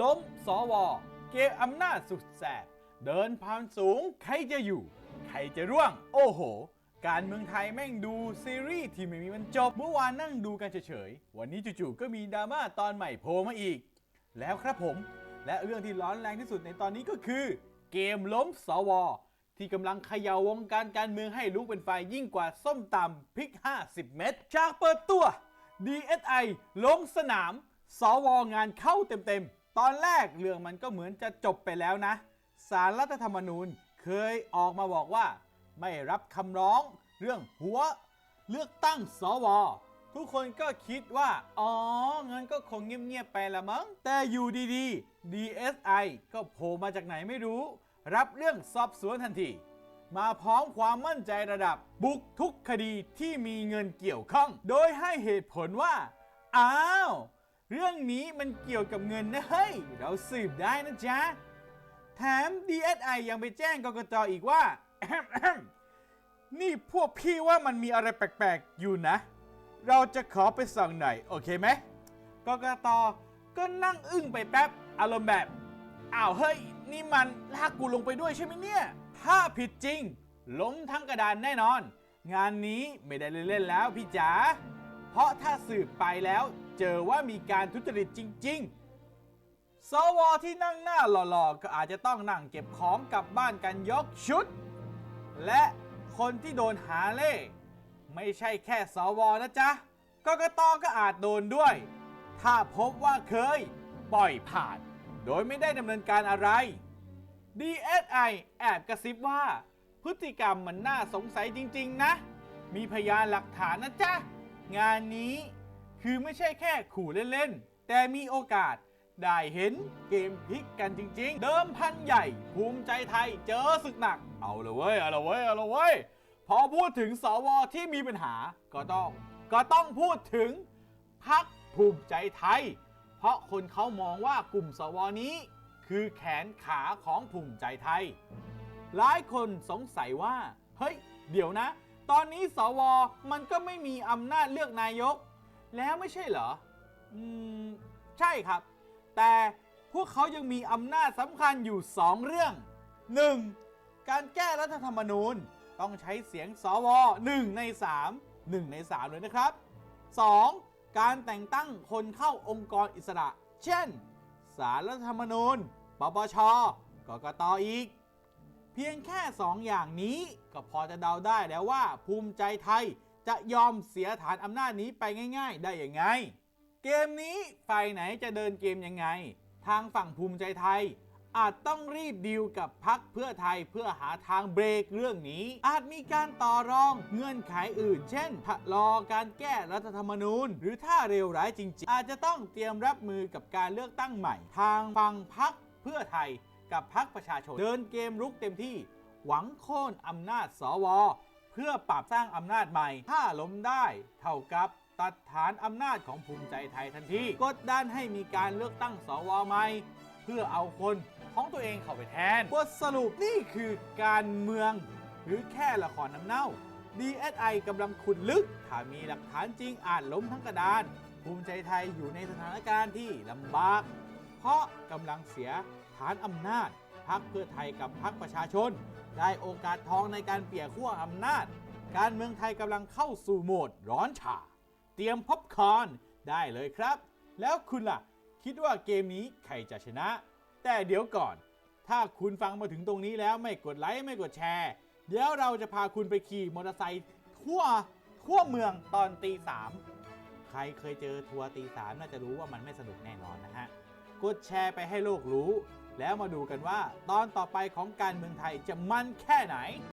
ล้มสว เกมอำนาจสุดแสบ เดินผ่านสูง ใครจะอยู่ ใครจะร่วง โอ้โห การเมืองไทยแม่งดูซีรีส์ที่ไม่มีวันจบ เมื่อวานนั่งดูกันเฉยๆ วันนี้จู่ๆก็มีดราม่าตอนใหม่โผล่มาอีก แล้วครับผม และเรื่องที่ร้อนแรงที่สุดในตอนนี้ก็คือ เกมล้มสว ที่กำลังเขย่าวงการการเมืองให้ลุกเป็นไฟยิ่งกว่าส้มตำพริก 50 เม็ดจากเปิดตัว DSI ลงสนาม สวงานเข้าเต็มๆ ตอนแรกเรื่องมันก็เหมือนจะจบไปแล้วนะ สารรัฐธรรมนูญเคยออกมาบอกว่า ไม่รับคำร้อง เรื่องหัว เลือกตั้งสวทุกคนก็คิดว่า อ๋อ งั้นก็คงเงียบๆไปละมั้ง แต่อยู่ดีๆ DSI ก็โผล่มาจากไหนไม่รู้ รับเรื่องสอบสวนทันที มาพร้อมความมั่นใจระดับบุกทุกคดีที่มีเงินเกี่ยวข้อง โดยให้เหตุผลว่าอ้า เรื่องนี้มันเกี่ยวกับเงินนะเฮ้ย เราสืบได้นะจ๊ะ แถม DSI ยังไปแจ้งกกตอีกว่า นี่พวกพี่ว่ามันมีอะไรแปลกๆ อยู่นะ เราจะขอไปส่องหน่อย โอเคไหมกกตก็นั่งอึ้งไปแป๊บ อารมณ์แบบ อ้าวเฮ้ย นี่มันลากกูลงไปด้วยใช่ไหมเนี่ย ถ้าผิดจริง ล้มทั้งกระดานแน่นอน งานนี้ไม่ได้เล่นๆแล้วพี่จ๋าเพราะถ้าสืบไปแล้ว เจอว่ามีการทุจริตจริง ๆ สวที่นั่งหน้าหล่อๆ ก็อาจจะต้องนั่งเก็บของกลับบ้านกันยกชุด และคนที่โดนหาเล่ ไม่ใช่แค่สวนะจ๊ะกกตก็อาจโดนด้วย ถ้าพบว่าเคย ปล่อยผ่าน โดยไม่ได้ดำเนินการอะไร DSI แอบกระซิบว่า พฤติกรรมมันน่าสงสัยจริง ๆ นะ มีพยานหลักฐานนะจ๊ะ งานนี้ คือไม่ใช่แค่ขู่เล่นๆ แต่มีโอกาสได้เห็นเกมพลิกกันจริง ๆ เดิมพันใหญ่ ภูมิใจไทยเจอศึกหนัก เอาละเว้ย เอาละเว้ย เอาละเว้ย พอพูดถึงสวที่มีปัญหาก็ต้อง ก็ต้องพูดถึงพักภูมิใจไทย เพราะคนเขามองว่ากลุ่มสวนี้ คือแขนขาของภูมิใจไทย หลายคนสงสัยว่า เฮ้ย เดี๋ยวนะ ตอนนี้สวมันก็ไม่มีอำนาจเลือกนายก แล้วไม่ใช่เหรอ อืม ใช่ครับ แต่พวกเขายังมีอำนาจสำคัญอยู่ 2 เรื่อง 1. การแก้รัฐธรรมนูญต้องใช้เสียงสว1ใน 3 1 ใน 3 เลยนะครับ 2. การแต่งตั้งคนเข้าองค์กรอิสระ เช่น สารรัฐธรรมนูญ ปปช กกตอีก เพียงแค่ 2 อย่างนี้ก็พอจะเดาได้แล้วว่าภูมิใจไทย จะยอมเสียฐานอำนาจนี้ไปง่าย ๆ ได้ยังไง เกมนี้ฝ่ายไหนจะเดินเกมยังไง ทางฝั่งภูมิใจไทย อาจต้องรีบดีลกับพักเพื่อไทยเพื่อหาทางเบรกเรื่องนี้ อาจมีการต่อรองเงื่อนไขอื่น เช่นชะลอการแก้รัฐธรรมนูญ หรือถ้าเร็วร้ายจริง ๆ อาจจะต้องเตรียมรับมือกับการเลือกตั้งใหม่ ทางฝั่งพักเพื่อไทยกับพักประชาชน เดินเกมรุกเต็มที่ หวังโค่นอำนาจสว เพื่อปรับสร้างอำนาจใหม่ ถ้าล้มได้เท่ากับตัดฐานอำนาจของภูมิใจไทยทันทีกดดันให้มีการเลือกตั้งสวใหม่ เพื่อเอาคนของตัวเองเข้าไปแทนบทสรุปนี่คือการเมือง หรือแค่ละครน้ำเน่า DSI กำลังขุดลึก ถ้ามีหลักฐานจริงอาจล้มทั้งกระดาน ภูมิใจไทยอยู่ในสถานการณ์ที่ลำบาก เพราะกำลังเสียฐานอำนาจ พักเพื่อไทยกับพักประชาชน ได้โอกาสทองในการเปลี่ยขั้วอำนาจ การเมืองไทยกำลังเข้าสู่โหมดร้อนฉาเตรียมพ็อปคอนได้เลยครับ แล้วคุณล่ะ คิดว่าเกมนี้ใครจะชนะ แต่เดี๋ยวก่อน ถ้าคุณฟังมาถึงตรงนี้แล้วไม่กดไลค์ไม่กดแชร์ เดี๋ยวเราจะพาคุณไปขี่มอเตอร์ไซค์ทั่วทั่วเมืองตอนตีสามใครเคยเจอทัวร์ตีสามน่าจะรู้ว่ามันไม่สนุกแน่นอนนะฮะ กดแชร์ไปให้โลกรู้ แล้วมาดูกันว่าตอนต่อไปของการเมืองไทยจะมันแค่ไหน